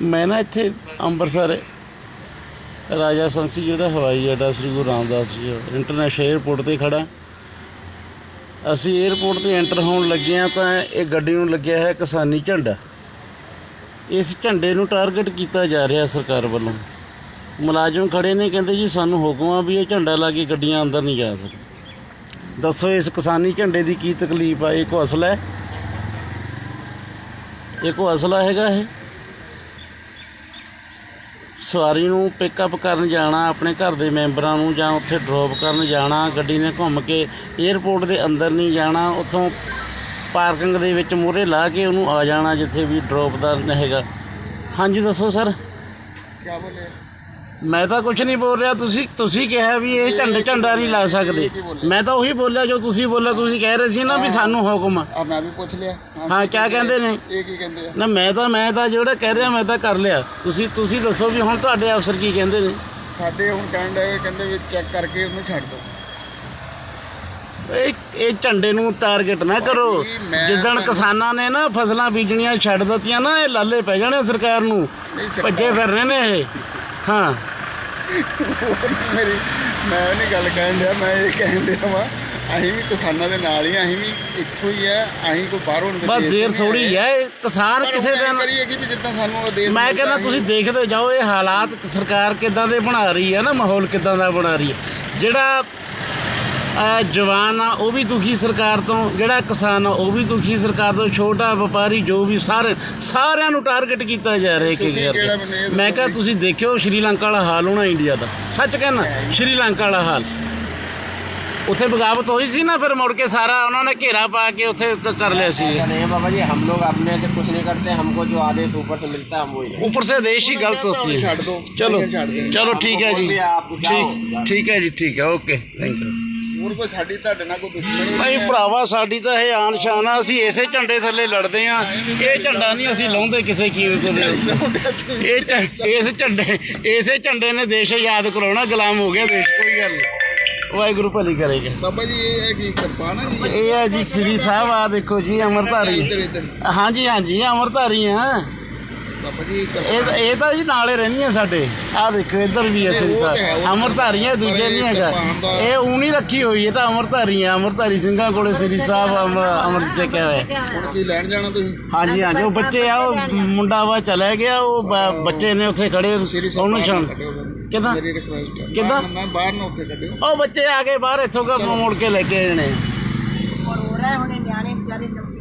ਮੈਂ ਨਾ ਇੱਥੇ ਅੰਮ੍ਰਿਤਸਰ ਰਾਜਾ ਸੰਸੀ ਜੀ ਦਾ ਹਵਾਈ ਅੱਡਾ ਸ੍ਰੀ ਗੁਰੂ ਰਾਮਦਾਸ ਜੀ ਇੰਟਰਨੈਸ਼ਨਲ 에ਅਰਪੋਰਟ ਤੇ ਖੜਾ। ਅਸੀਂ 에ਅਰਪੋਰਟ ਤੇ ਐਂਟਰ ਹੋਣ ਲੱਗੇ ਆ ਤਾਂ ਇਹ ਗੱਡੀ ਨੂੰ ਲੱਗਿਆ ਹੈ ਕਿਸਾਨੀ ਝੰਡਾ। ਇਸ ਝੰਡੇ ਨੂੰ ਟਾਰਗੇਟ ਕੀਤਾ ਜਾ ਰਿਹਾ ਸਰਕਾਰ ਵੱਲੋਂ। ਮੁਲਾਜ਼ਮ ਖੜੇ ਨੇ, ਕਹਿੰਦੇ ਜੀ ਸਾਨੂੰ ਹੁਕਮ ਆ ਵੀ ਇਹ ਝੰਡਾ ਲਾ ਕੇ ਗੱਡੀਆਂ ਅੰਦਰ ਨਹੀਂ ਜਾ ਸਕਦੀ। ਦੱਸੋ ਇਸ ਕਿਸਾਨੀ ਝੰਡੇ ਦੀ ਕੀ ਤਕਲੀਫ ਆ? ਇਹ ਕੋ ਅਸਲਾ ਹੈ। ਇਹ ਕੋ ਅਸਲਾ ਹੈਗਾ ਇਹ। ਸਵਾਰੀ ਨੂੰ ਪਿਕਅਪ ਕਰਨ ਜਾਣਾ, ਆਪਣੇ ਘਰ ਦੇ ਮੈਂਬਰਾਂ ਨੂੰ ਜਾਂ ਉੱਥੇ ਡ੍ਰੌਪ ਕਰਨ ਜਾਣਾ, ਗੱਡੀ ਨੇ ਘੁੰਮ ਕੇ 에ਅਰਪੋਰਟ ਦੇ ਅੰਦਰ ਨਹੀਂ ਜਾਣਾ, ਉੱਥੋਂ ਪਾਰਕਿੰਗ ਦੇ ਵਿੱਚ ਮੂਹਰੇ ਲਾ ਕੇ ਉਹਨੂੰ ਆ ਜਾਣਾ ਜਿੱਥੇ ਵੀ ਡ੍ਰੌਪ ਦਾ ਹੈਗਾ। ਹਾਂਜੀ, ਦੱਸੋ ਸਰ ਕੀ ਬੋਲੇ ਮੈਂ ਤਾਂ ਕੁਝ ਨਹੀਂ ਬੋਲ ਰਿਹਾ ਤੁਸੀਂ ਤੁਸੀਂ ਕਿਹਾ ਵੀ ਇਹ ਝੰਡੇ ਝੰਡਾ ਨਹੀਂ ਲਾ ਸਕਦੇ। ਮੈਂ ਤਾਂ ਉਹੀ ਬੋਲਿਆ ਜੋ ਤੁਸੀਂ ਬੋਲਿਆ ਤੁਸੀਂ ਕਹਿ ਰਹੇ ਸੀ ਨਾ ਵੀ ਸਾਨੂੰ ਹੁਕਮ। ਆ ਆ ਮੈਂ ਵੀ ਪੁੱਛ ਲਿਆ। ਹਾਂ ਕਿਆ ਕਹਿੰਦੇ ਨੇ? ਇਹ ਕੀ ਕਹਿੰਦੇ ਆ? ਨਾ ਮੈਂ ਤਾਂ ਮੈਂ ਤਾਂ ਜਿਹੜਾ ਕਹਿ ਰਿਹਾ ਮੈਂ ਤਾਂ ਕਰ ਲਿਆ। ਤੁਸੀਂ ਤੁਸੀਂ ਦੱਸੋ ਵੀ ਹੁਣ ਤੁਹਾਡੇ ਅਫਸਰ ਕੀ ਕਹਿੰਦੇ ਨੇ? ਸਾਡੇ ਹੁਣ ਕਹਿਣ ਡਏ ਕਹਿੰਦੇ ਵੀ ਚੈੱਕ ਕਰਕੇ ਉਹਨੂੰ ਛੱਡ ਦਿਓ। ਇਹ ਇਹ ਝੰਡੇ ਨੂੰ ਟਾਰਗੇਟ ਨਾ ਕਰੋ। ਭਾਈ, ਮੈਂ ਜਿੱਦਣ ਕਿਸਾਨਾਂ ਨੇ ਨਾ ਫਸਲਾਂ ਬੀਜਣੀਆਂ ਛੱਡ ਦਿੱਤੀਆਂ ਨਾ ਇਹ ਲਾਲੇ ਪੈ ਜਾਣੇ ਸਰਕਾਰ ਨੂੰ। ਨਹੀਂ ਸਰਕਾਰ- ਭੱਜੇ ਫਿਰ ਰਹੇ ਨੇ ਇਹ। ਹਾਂ। ਮੇਰੀ ਮੈਂ ਨਹੀਂ ਗੱਲ ਕਹਿਣ ਡਿਆ ਮੈਂ ਇਹ ਕਹਿਣ ਡਿਆ ਵਾ ਅਸੀਂ ਵੀ ਕਿਸਾਨਾਂ ਦੇ ਨਾਲ ਹੀ ਆ, ਅਸੀਂ ਵੀ ਇੱਥੋਂ ਹੀ ਆ ਅਸੀਂ ਕੋਈ ਬਾਹਰੋਂ ਨਹੀਂ ਬਸ ਦੇਰ ਥੋੜੀ ਹੈ ਇਹ ਕਿਸਾਨ ਕਿਸੇ ਦਿਨ ਕਰੀਏ ਕਿ ਵੀ ਜਿੱਦਾਂ ਸਾਨੂੰ ਉਹ ਦੇਸ਼ ਮੈਂ ਮਿਲਦਾ ਕਹਿੰਦਾ ਅਸੀਂ- ਤੁਸੀਂ ਦੇਖਦੇ ਜਾਓ ਇਹ ਹਾਲਾਤ ਸਰਕਾਰ ਕਿਦਾਂ ਦੇ ਬਣਾ ਰਹੀ ਹੈ ਨਾ ਮਾਹੌਲ ਕਿਦਾਂ ਦਾ ਬਣਾ ਰਹੀ ਹੈ। ਜਿਹੜਾ ਜਵਾਨ ਆ ਉਹ ਵੀ ਦੁਖੀ ਸਰਕਾਰ ਤੋਂ ਜਿਹੜਾ ਕਿਸਾਨ ਆ ਉਹ ਵੀ ਦੁਖੀ ਸਰਕਾਰ ਤੋਂ ਛੋਟਾ ਵਪਾਰੀ ਜੋ ਵੀ ਸਾਰੇ ਸਾਰਿਆਂ ਨੂੰ ਟਾਰਗੇਟ ਕੀਤਾ ਜਾ ਰਿਹਾ ਕਿ ਸੁਖੀ ਕਿਹੜਾ ਮੈਨੂੰ ਇਹ ਮੈਂ ਕਿਹਾ ਤੁਸੀਂ ਦੇਖਿਓ ਸ਼੍ਰੀਲੰਕਾ ਵਾਲਾ ਹਾਲ ਹੋਣਾ ਇੰਡੀਆ ਦਾ ਸੱਚ ਕਹਿਣਾ ਸ਼੍ਰੀਲੰਕਾ ਵਾਲਾ ਹਾਲ ਉੱਥੇ ਬਗਾਵਤ ਹੋਈ ਸੀ ਨਾ ਫਿਰ ਮੁੜ ਕੇ ਸਾਰਾ ਉਹਨਾਂ ਨੇ ਘੇਰਾ ਪਾ ਕੇ ਉੱਥੇ ਕ- ਕਰ ਲਿਆ ਸੀ ऐसा नहीं है बाबा जी हम लोग अपने से कुछ नहीं करते हमको जो आदेश ऊपर से मिलता है हम वही ऊपर से देश ही गलत होती है ਛੱਡ ਦਿਓ चलो ਛੱਡ ਦਿਓ चलो ठीक है जी बोल दिया, आप जाओ। ठीक ठीक है जी ठीक है ओके थैंक यू ਹੋਰ ਕੋਈ ਸਾਡੀ ਤੁਹਾਡੇ ਨਾਲ ਕੋਈ ਦੁਸ਼ਮਣੀ ਭਾਈ ਭਰਾਵਾ ਸਾਡੀ ਤਾਂ ਇਹ ਆਨ ਸ਼ਾਨ ਆ ਅਸੀਂ ਇਸੇ ਝੰਡੇ ਥੱਲੇ ਲੜਦੇ ਆ। ਇਹ ਝੰਡਾ ਨਹੀਂ ਅਸੀਂ ਲਾਉਂਦੇ ਕਿਸੇ ਕੀਮਤ ਦੇ ਇਹ ਝ- ਇਸ ਝੰਡੇ ਇਸੇ ਝੰਡੇ ਨੇ ਦੇਸ਼ ਆਜ਼ਾਦ ਕਰਾਉਣਾ ਗੁਲਾਮ ਹੋ ਗਿਆ ਦੇਸ਼ ਕੋਈ ਗੱਲ ਨਹੀਂ। ਵਾਹਿਗੁਰੂ ਭਲੀ ਕਰੇਗਾ। ਬਾਬਾ ਜੀ ਇਹ ਹੈ ਕੀ ਕਿਰਪਾਨ ਹੈ ਜੀ। ਇਹ ਹੈ ਜੀ ਸ੍ਰੀ ਸਾਹਿਬ ਆ ਦੇਖੋ ਜੀ ਅਮਰਧਾਰੀ ਇੱਧਰ ਇੱਧਰ। ਹਾਂਜੀ ਹਾਂਜੀ ਅਮਰਧਾਰੀ ਆ। ਇਹ ਤਾਂ- ਜੀ ਨਾਲੇ ਰਹਿੰਦੀਆਂ ਸਾਡੇ। ਆ ਦੇਖੋ ਇੱਧਰ ਵੀ ਐ ਨਹੀਂ, ਉਹ ਤਾਂ ਹੈ, ਦੂਜੇ ਨਹੀਂ ਹੈਗਾ ਕਿਰਪਾਨ ਦਾ- ਇਹ ਰੱਖੀ ਹੋਈ ਹੈ ਤਾਂ ਅਮਰਧਾਰੀਆਂ ਅਮਰਧਾਰੀ ਸਿੰਘਾਂ ਕੋਲੇ ਸ੍ਰੀ ਸਾਹਿਬ ਅਮ- ਚੱਕਿਆ ਹੋਇਆ। ਹੁਣ ਕੀ ਲੈਣ ਜਾਣਾ ਤੁਸੀਂ? ਹਾਂਜੀ ਹਾਂਜੀ ਉਹ ਬੱਚੇ ਆ ਉਹ ਮੁੰਡਾ ਵਾ ਚਲਾ ਗਿਆ ਉਹ ਬੱਚੇ ਨੇ ਉੱਥੇ ਖੜੇ ਸ੍ਰੀ ਸਾਹਿਬ ਉਹਨੂੰ ਬਾਹਰ ਕਿੱਦਾਂ? ਕਿੱਦਾਂ? ਮੈਂ ਬਾਹਰ ਨਾ ਉੱਥੇ ਕੱਢਿਓ। ਉਹ ਬੱਚੇ ਆ ਕੇ ਬਾਹਰ ਇੱਥੋਂ ਕਾ ਮੋੜ ਕੇ ਲੈ ਕੇ ਆਏ ਨੇ। ਔਰ ਹੋ ਰਿਹਾ ਹੁਣ ਨਿਆਣੇ ਵਿਚਾਰੇ ਸਭ